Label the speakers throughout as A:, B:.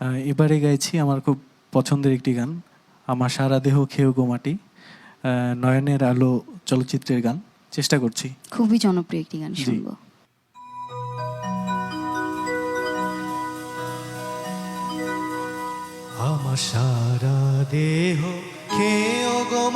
A: এবারে গাইছি আমার খুব পছন্দের একটি গান আমার সারা দেহ খেয়েও গোমাটি নয়নের আলো চলচ্চিত্রের গান চেষ্টা করছি।
B: খুবই জনপ্রিয় একটি গান। শুনব।
C: আমার সারা দেহ খেয়েও গো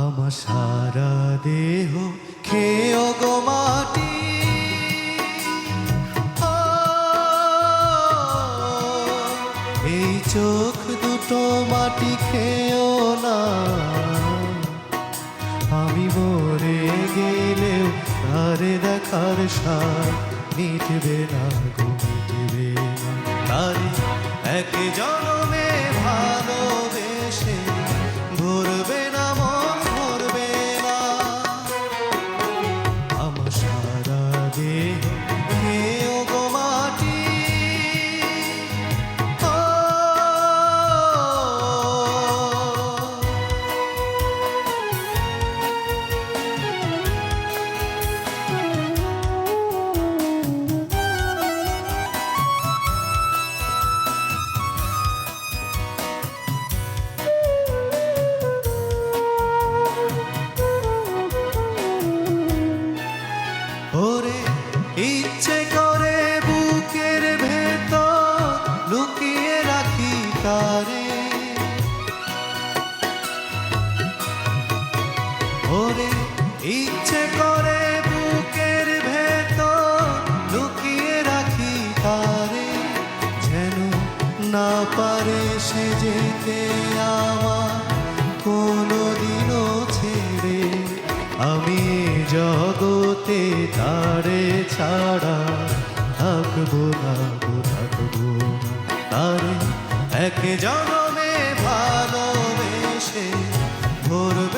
C: আমার সারা দেহ খেয়েও গো মাটি। এই চোখ দুটো মাটি খেয়েও না। আমি মরে গেলেও তারে দেখার সার মিটবে না গো, মিটবে না। তারে এক জনমে তারে ওরে, ইচ্ছে করে বুকের ভেতর লুকিয়ে রাখি তারে, যেন না পারে সে যেতে আমার কোনোদিনও ছেড়ে। আমি জগতে তারে ছাড়া থাকব না থাকব না তারে। এক জনমে ভালোবেসে ভরবে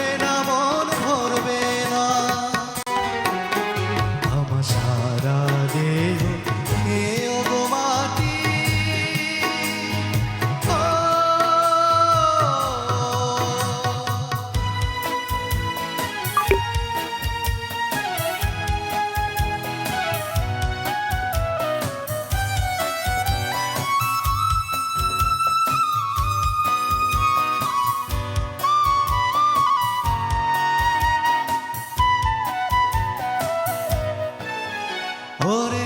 C: ওরে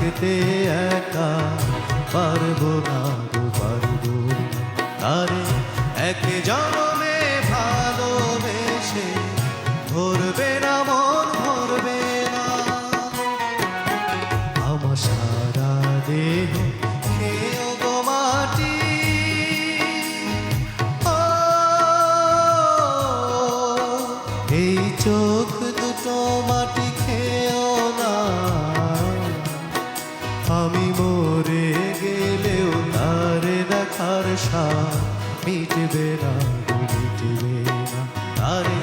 C: থাকতে একা পারব না পারব। আরে এক জনমে সার মিটবে না মিটবে না। তারে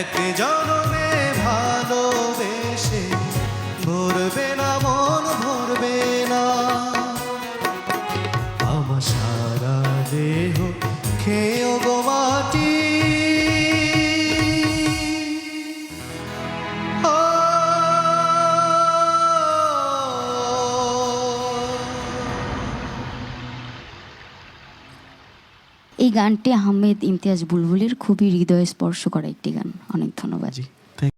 C: এক জনমে
B: এই গানটি আহমেদ ইমতিয়াজ বুলবুলের খুবই হৃদয় স্পর্শ করা একটি গান। অনেক ধন্যবাদ।